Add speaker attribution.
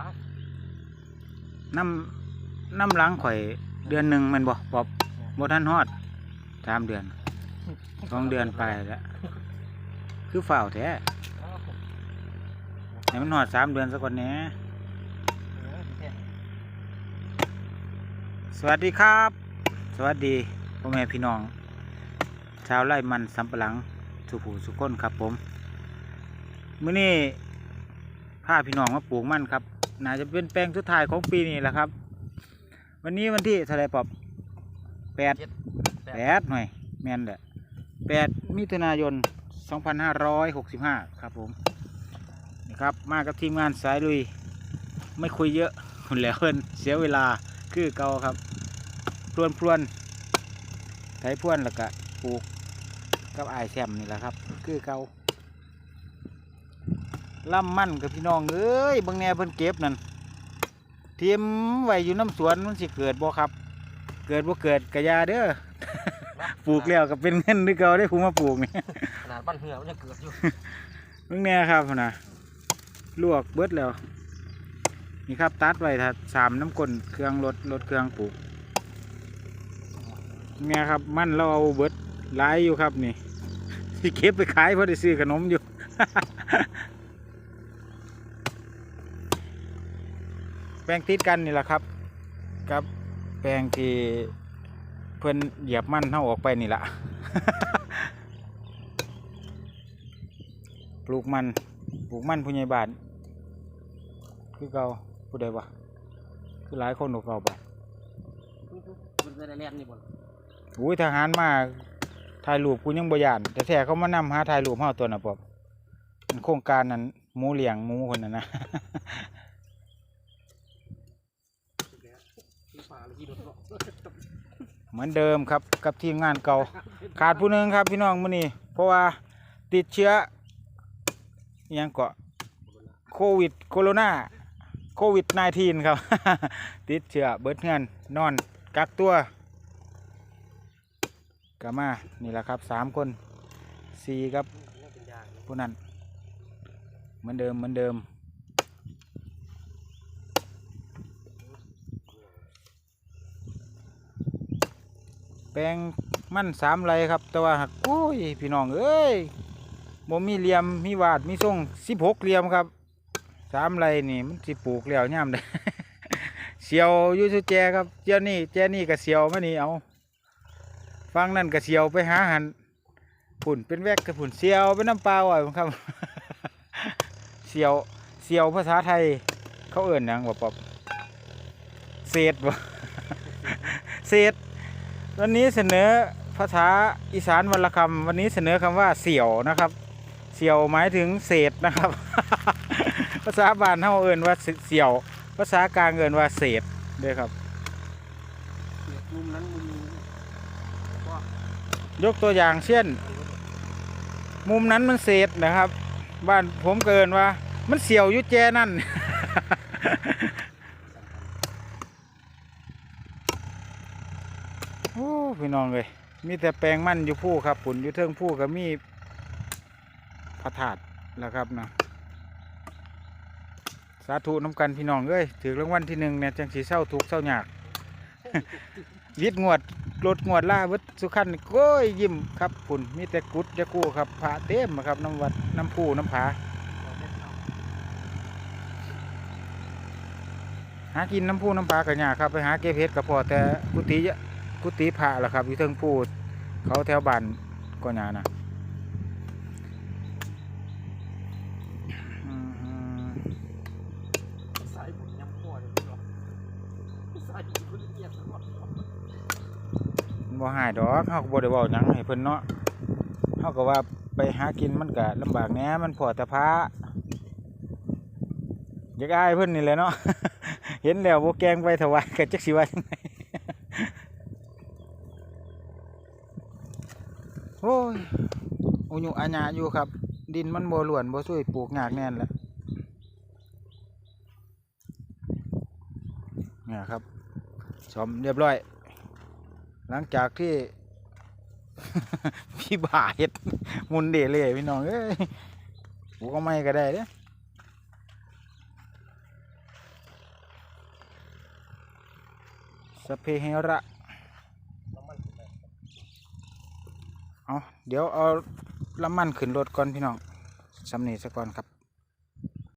Speaker 1: า
Speaker 2: น้ำน้ำล้างข่อยเดือนหนึ่งแมันบ่ปอบบ่ทันฮอดสามเดือนสองเดือนไปแล้วคือฝ่าวแท้ให้มันฮอดสามเดือนสักก่อนแหน่สวัสดีครับ สวัสดีพ่อแม่พี่น้อง ชาวไร่มันสำปะหลังสุผูสุก้นครับผมมื้อนี้พาพี่น้องมาปลูกมันครับ น่าจะเป็นแปลงสุดท้ายของปีนี้แหละครับ วันนี้วันที่เท่าไหรปอบแปดแปดหน่อยแม่นแหละแปดมิถุนายนสองพันห้าร้อยหกสิบห้าครับผมนี่ครับมากับทีมงานสายลุย ไม่คุยเยอะคนแล้วเพิ่นเสียเวลาคือเก่าครับพรวนพรวนไถพรวนแล้วก็ปลูกกับอายแซมนี่แหละครับ คือเก่า ล่ำมั่นกับพี่น้องเอ้ยบางแนเพิ่นเก็บนั่นเทียมไว้อยู่น้ำสวนมันสิเกิดบ่ครับ เกิดบ่เกิดกะยาเด้อปลูกแล้วก็เป็นเงินด้วยเก่าได้ผู้มาปลูกนี่
Speaker 1: ขนาดบ้านเหือมันยังเกิดอยู่
Speaker 2: เบิ่งแน่ครับพุ่นนะลวกเบิดแล้วนี่ครับตัดไว้ถ้าสามน้ำกลนเครื่องรถรถเครื่องปลูกเนี่ยครับมันเราเอาเบิดหลายอยู่ครับนี่ที่เก็บไปขายเพราะได้ซื้อขนมอยู่ แปลงติดกันนี่แหละครับกับแปลงที่เพื่อนเหยียบมันเท่าออกไปนี่แหละปลูกมันปลูกมันผู้ใหญ่บ้านคือเก่าผู้ใดวะคือหลายคนกว่าเก่าบ่
Speaker 1: มันจะได้แล่นนี่บ่
Speaker 2: อุ้ยทหารมาถ่ายรูปกูยังบ่ยานแต่แท้เขามานำหาถ่ายรูปเฮาตัวน่ะปอบมันโครงการนั้นหมูเลี้ยงหมูคนนั้นนะ
Speaker 1: ที่ป่าเลยที่รถเนาะ
Speaker 2: เหมือนเดิมครับกับทีมงานเก่า ขาดผู้หนึงครับพี่น้องมื้อนี้เพราะว่าติดเชื้ออิหยังเกาะโควิดโคโรนาโควิด -19 ครับ ติดเชื้อเบิดเงินนอนกักตัวก็มานี่แหละครับสามคนสี่ครับ
Speaker 1: นี่เป็นยาง
Speaker 2: ผู้นั้นเหมือนเดิมเหมือนเดิม แปลงมันสามไรครับ แต่ว่าหักโอ้ยพี่น้องเอ้ยบ่มีเหลี่ยมมีวาดมีทรงสิบหกเหลี่ยมครับสามไรนี่มันสิปลูกแล้วย่ามได้เสียวยูสุแจครับเจ้านี่แจนี่ก็เสียวมานี่เอาฟังนั่นก็เสียวไปหาหันผุ่นเป็นแวกกับผุ่นเสียวเป็นน้ำปลาอ่อยครับเสียวเสียวภาษาไทย เขาเอิ่นหยังบ่ปอบเศษบ่เศษ วันนี้เสนอภาษาอีสานวรรณคำวันนี้เสนอคำว่าเสี่ยวนะครับ เสี่ยวหมายถึงเศษนะครับ ภาษาบ้านเฮาเอินว่าเสี่ยว ภาษากลางเอินว่าเศษเด้อครับ
Speaker 1: ยบมุมนั้นมุมนี้ก็
Speaker 2: ยกตัวอย่างเช่น มุมนั้นมันเศษนะครับ บ้านผมเกินว่า มันเสี่ยวยุแจนั่น โอ้พี่น้องเลยมีแต่แปลงมันอยู่ผู้ครับปุ่นอยู่เทิงผู้ก็มีพระธาตุแล้วครับนะสาธุน้ำกันพี่น้องเอ้ยถือรางวัลที่หนึ่งเนี่ยจังสีเศร้าทุกเศร้าหยากวิดงวดรถงวดล่าวิดสุขันโก้ยยิ้มครับคุณมีแต่กุดจะกู้ครับผาเต็มครับน้ำวัดน้ำผูน้ำผาหากินน้ำผูน้ำผากันยากครับไปหาเก็บเห็ดกับพอแต่กุฏิเยอะ กุฏิผาล่ะครับอยู่เทิงผูเขาแถวบ้านก็ยานะอืม
Speaker 1: สายผมยังพ่อเลยเนาะสายผมละเอียดเนาะ
Speaker 2: บ่หายดอกเฮาก็บ่ได้เว้าหยังให้เพิ่นเนาะเฮาก็ว่าไปหากินมันก็ลำบากแหน่มันพอแต่พระอยากอายเพิ่นนี่แหละเนาะ เห็นแล้วบ่แกล้งไปถวายก็จักสิว่าจังได โอ้ยอุญุอาญาอยู่ครับ ดินมันโบหลวนโบสุยปลูกงากแน่นแล้วเนี่ยครับสมเรียบร้อย หลังจากที่ พี่บ่าเห็ดมุนเดเลยพี่น้องเอ้ยปลูกไม่ก็ได้เนี่ยสเพเฮระ เอาเดี๋ยวเอาลำมันขึ้นรถก่อนพี่น้องสำเนีสะก่อนครับ